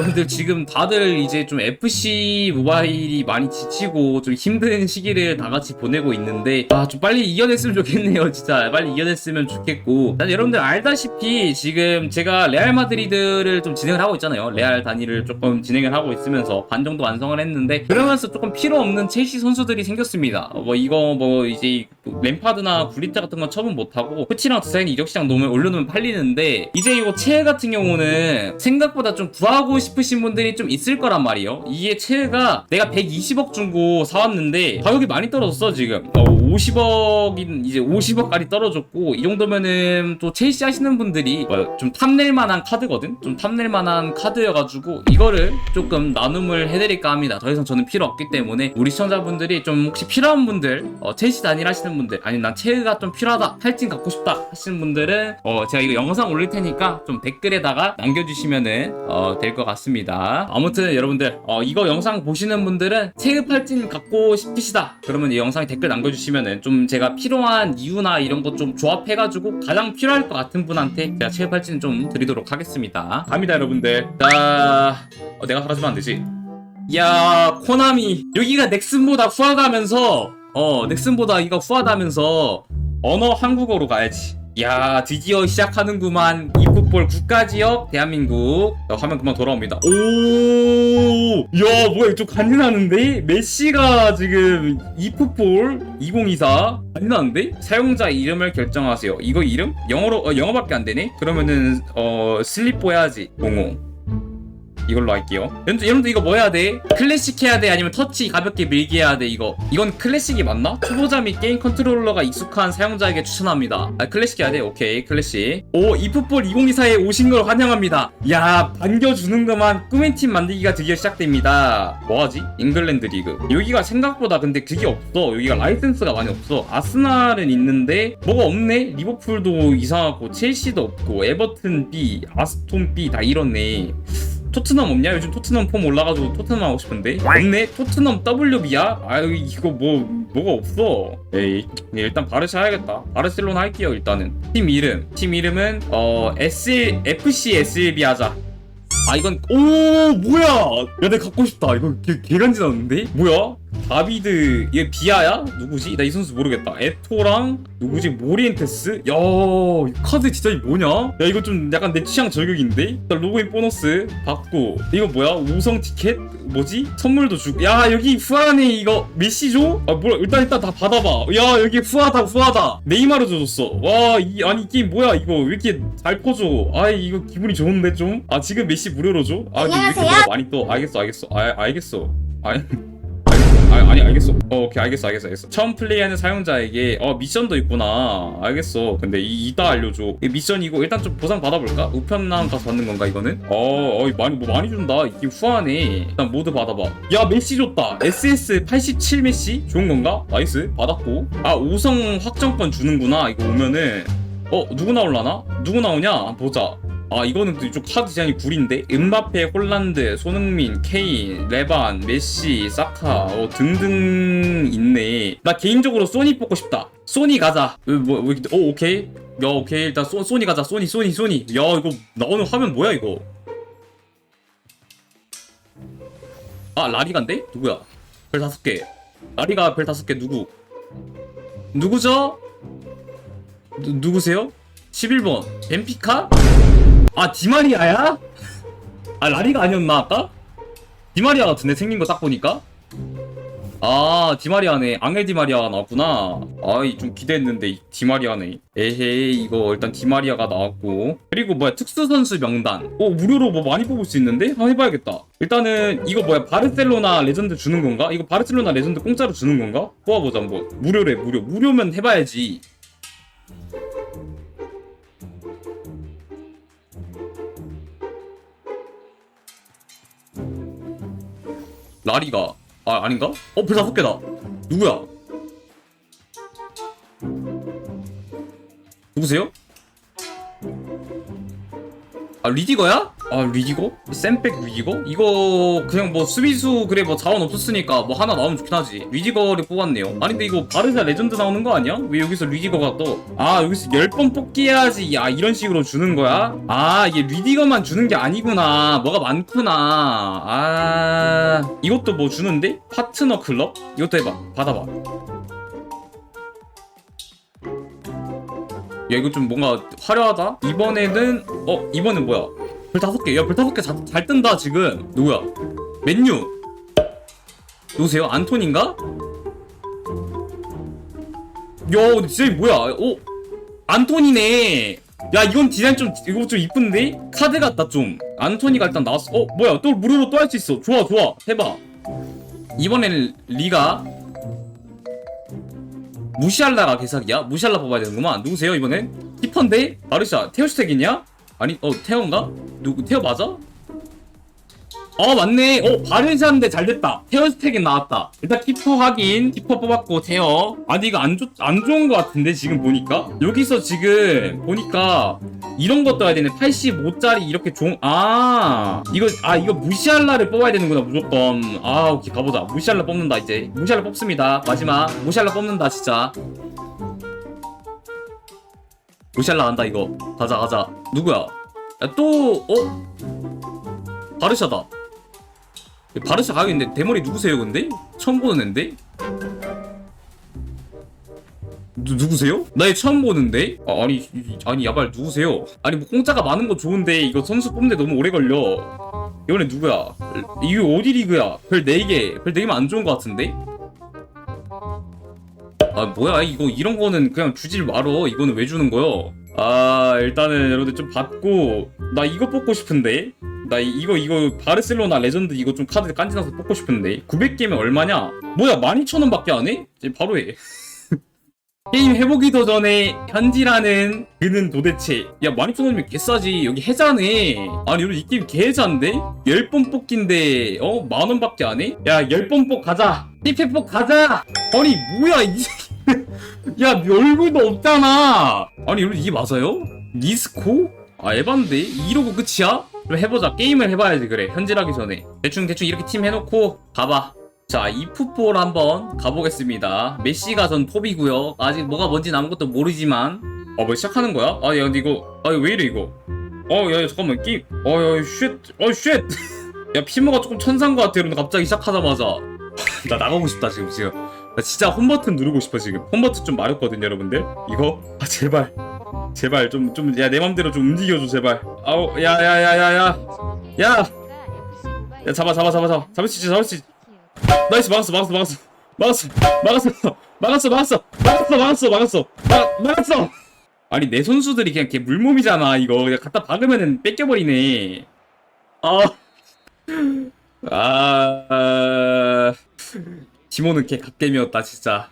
여러분들 지금 다들 이제 좀 FC 모바일이 많이 지치고 좀 힘든 시기를 다 같이 보내고 있는데 아 좀 빨리 이겨냈으면 좋겠네요 진짜. 빨리 이겨냈으면 좋겠고. 사실 여러분들 알다시피 지금 제가 레알 마드리드를 좀 진행을 하고 있잖아요. 레알 단위를 조금 진행을 하고 있으면서 반 정도 완성을 했는데 그러면서 조금 필요 없는 첼시 선수들이 생겼습니다. 어, 뭐 이거 뭐 이제 램파드나 굴리타 같은 건 처분 못하고 후치랑 두사인 이적 시장 놓으면 올려놓으면 팔리는데 이제 이거 채 같은 경우는 생각보다 좀 구하고 싶 으신 분들이 좀 있을 거란 말이에요. 이게 채가 내가 120억 주고 사왔는데 가격이 많이 떨어졌어 지금. 어, 50억인 이제 50억까지 떨어졌고 이 정도면은 또 첼시 하시는 분들이 뭐좀 탐낼 만한 카드거든? 좀 탐낼 만한 카드여가지고 이거를 조금 나눔을 해드릴까 합니다. 더 이상 저는 필요 없기 때문에 우리 시청자분들이 좀 혹시 필요한 분들 어, 첼시 단일 하시는 분들 아니 난 체가 좀 필요하다 팔찐 갖고 싶다 하시는 분들은 어, 제가 이거 영상 올릴 테니까 좀 댓글에다가 남겨주시면은 어, 될 것 같습니다 아무튼 여러분들 어, 이거 영상 보시는 분들은 체그 팔찐 갖고 싶으시다. 그러면 이 영상에 댓글 남겨주시면은 좀 제가 필요한 이유나 이런 거좀 조합해가지고 가장 필요할 것 같은 분한테 제가 체그 팔찐 좀 드리도록 하겠습니다. 갑니다 여러분들. 자 어, 내가 사라지면 안 되지? 야 코나미. 여기가 넥슨보다 후하다면서? 어 넥슨보다 이거 후하다면서? 언어 한국어로 가야지 야 드디어 시작하는구만. 이풋볼 국가지역 대한민국. 자, 화면 금방 돌아옵니다. 오야 뭐야 좀 간지나는데? 메시가 지금 이풋볼 2024 간지나는데? 사용자 이름을 결정하세요. 이거 이름? 영어로 어, 영어밖에 안 되네? 그러면은 어 슬리퍼 해야지 00 이걸로 할게요. 여러분들, 여러분들 이거 뭐 해야 돼? 클래식 해야 돼? 아니면 터치 가볍게 밀기 해야 돼? 이거 이건 클래식이 맞나? 초보자 및 게임 컨트롤러가 익숙한 사용자에게 추천합니다. 아, 클래식 해야 돼? 오케이 클래식. 오 이풋볼 2024에 오신 걸 환영합니다. 야 반겨주는 것만 꿈의 팀 만들기가 드디어 시작됩니다. 뭐하지? 잉글랜드 리그. 여기가 생각보다 근데 그게 없어. 여기가 라이센스가 많이 없어. 아스날은 있는데 뭐가 없네? 리버풀도 이상하고 첼시도 없고 에버튼 B, 아스톤 B 다 이렇네. 토트넘 없냐? 요즘 토트넘 폼 올라가지고 토트넘 하고 싶은데? 없네? 토트넘 WB야? 아유 이거 뭐 뭐가 없어. 에이 네, 일단 바르샤 해야겠다. 바르셀로나 할게요 일단은. 팀 이름. 팀 이름은 어 S FC SLB 하자. 아 이건 오 뭐야! 야 내가 갖고 싶다. 이거 개, 개간지 나는데? 뭐야 다비드 얘 비아야? 누구지? 나 이 선수 모르겠다. 에토랑 누구지? 모리엔테스? 야이 카드 진짜 이 뭐냐? 야 이거 좀 약간 내 취향 저격인데? 일단 로그인 보너스 받고. 이거 뭐야? 우성 티켓? 뭐지? 선물도 주고 야 여기 후안에 이거 메시 줘? 아 뭐야? 일단 일단 다 받아봐. 야 여기 후하다 후하다. 네이마르 줘줬어. 와 이 아니 이 게임 뭐야 이거? 왜 이렇게 잘 퍼줘 아 이거 기분이 좋은데 좀? 아 지금 메시 무료로 줘? 아 근데 왜 이렇게 뭐가 많이 떠? 알겠어 알겠어. 아 알겠어. 아니 아, 아니 알겠어. 어, 오케이 알겠어 알겠어 알겠어. 처음 플레이하는 사용자에게 어 미션도 있구나. 알겠어. 근데 이 이따 알려줘. 이 미션이고 일단 좀 보상 받아볼까? 우편남 가서 받는 건가 이거는? 어, 어 많이 뭐 많이 준다. 이게 후하네. 일단 모두 받아봐. 야 메시 줬다. SS 87 메시 좋은 건가? 나이스 받았고. 아 5성 확정권 주는구나. 이거 오면은 어 누구 나올라나? 누구 나오냐? 보자. 아 이거는 또 이쪽 카드 디자인이 구린데? 음바페, 홀란드, 손흥민, 케인, 레반, 메시, 사카 어, 등등 있네. 나 개인적으로 소니 뽑고 싶다. 소니 가자. 왜, 뭐, 왜, 이렇게- 어 오케이. 야 오케이. 일단 소, 소니 가자. 소니 소니 소니. 야 이거 나오는 화면 뭐야 이거? 아 라리가인데? 누구야? 별 다섯 개. 라리가 별 다섯 개. 누구? 누구죠? 누, 누구세요? 11번. 벤피카? 아 디마리아야? 아 라리가 아니었나 아까? 디마리아 같은데 생긴 거 딱 보니까? 아 디마리아네 앙헬 디마리아가 나왔구나 아이 좀 기대했는데 이 디마리아네 에헤이 이거 일단 디마리아가 나왔고 그리고 뭐야 특수 선수 명단 어 무료로 뭐 많이 뽑을 수 있는데? 한번 해봐야겠다 일단은 이거 뭐야 바르셀로나 레전드 주는 건가? 이거 바르셀로나 레전드 공짜로 주는 건가? 뽑아보자 한번 무료래 무료 무료면 해봐야지 라리가 아 아닌가? 어, 별 다섯 개다. 누구야? 누구세요? 아 리디거야? 아 리디거? 샌백 리디거? 이거 그냥 뭐 수비수 그래 뭐 자원 없었으니까 뭐 하나 나오면 좋긴 하지 리디거를 뽑았네요 아니 근데 이거 바르샤 레전드 나오는 거 아니야? 왜 여기서 리디거가 떠아 여기서 10번 뽑기 해야지 야 이런 식으로 주는 거야? 아 이게 리디거만 주는 게 아니구나 뭐가 많구나 아 이것도 뭐 주는데? 파트너 클럽? 이것도 해봐 받아봐 야 이거 좀 뭔가 화려하다? 이번에는 어 이번엔 뭐야 별 다섯 개. 야, 별 다섯 개잘 뜬다, 지금. 누구야? 맨유. 누구세요? 안톤인가? 야, 진짜 이거 뭐야? 어? 안톤이네. 야, 이건 디자인 좀, 이거 좀 이쁜데? 카드 같다, 좀. 안토니가 일단 나왔어. 어, 뭐야? 또 무료로 또 할 수 있어. 좋아, 좋아. 해봐. 이번에는 리가. 무시할라가 개사기야? 무시할라 뽑아야 되는구만. 누구세요, 이번엔? 키퍼인데? 마르샤, 테오스텍이냐? 아니, 어, 테어인가? 누구, 테어 맞아? 어, 맞네. 어, 바르샤인데 잘 됐다. 테어 스택이 나왔다. 일단 키퍼 확인. 키퍼 뽑았고, 테어. 아니, 이거 안, 좋, 안 좋은 것 같은데, 지금 보니까? 여기서 지금, 보니까, 이런 거 떠야 되네. 85짜리 이렇게 종, 아, 이거, 아, 이거 무시할라를 뽑아야 되는구나, 무조건. 아, 오케이, 가보자. 무시할라 뽑는다, 이제. 무시할라 뽑습니다. 마지막. 무시할라 뽑는다, 진짜. 무시할라 간다, 이거. 가자, 가자. 누구야? 야, 또, 어? 바르샤다. 바르샤 가겠는데 대머리 누구세요 근데? 처음 보는 앤데? 누, 누구세요? 나얘 처음 보는데? 아, 이- 아니 야발 누구세요? 아니 뭐 공짜가 많은 건 좋은데 이거 선수 뽑는데 너무 오래 걸려 이번에 누구야? 이게 어디 리그야? 별 4개 별 4개면 안 좋은 것 같은데? 아 뭐야 이거 이런 거는 그냥 주질 말어 이거는 왜 주는 거요? 아 일단은 여러분들 좀 받고 나 이거 뽑고 싶은데 나 이- 이거 이거 바르셀로나 레전드 이거 좀 카드 깐지나서 뽑고 싶은데 900개면 얼마냐? 뭐야 12,000원밖에 안 해? 이제 바로 해 게임 해보기도 전에 현지라는 그는 도대체 야 12,000원이면 개싸지 여기 해자네 아니 여러분 이 게임 개해자인데? 10번 뽑기인데 어? 만원밖에 안 해? 야 10번 뽑 가자 10회 뽑 가자 아니 뭐야 이 야, 얼굴도 없잖아. 아니, 이게 맞아요? 니스코? 아, 에반데? 이러고 끝이야? 그럼 해보자. 게임을 해봐야지, 그래. 현질하기 전에. 대충-대충 이렇게 팀 해놓고, 가봐. 자, 이 풋볼 한번 가보겠습니다. 메시가 전 톱이고요 아직 뭐가 뭔지 남은 것도 모르지만. 어, 뭐 시작하는 거야? 아, 야, 근데 이거, 아, 왜 이래, 이거? 어, 야, 야, 잠깐만, 게임. 어, 야, 쉣. 어, 쉣. 야, 피모가 조금 천사인 것 같아, 여러분. 갑자기 시작하자마자. 나 나가고 싶다, 지금, 지금. 나 진짜 홈 버튼 누르고 싶어 지금. 홈 버튼 좀 마렵거든요 여러분들. 이거? 아 제발. 제발 좀 좀 야 내 맘대로 좀 움직여줘 제발. 아우 야야야야야. 야! 야 잡아 잡아 잡아 잡아. 잡을 수 있지 잡을 수 있지 나이스 막았어 막았어 막았어. 막았어 막았어 막았어 막았어. 막았어 막았어 막았어. 막 막았어. 아니 내 선수들이 그냥 걔 물몸이잖아 이거. 그냥 갖다 박으면은 뺏겨버리네. 아. 아... 티모는 걔 갓겜이었다 진짜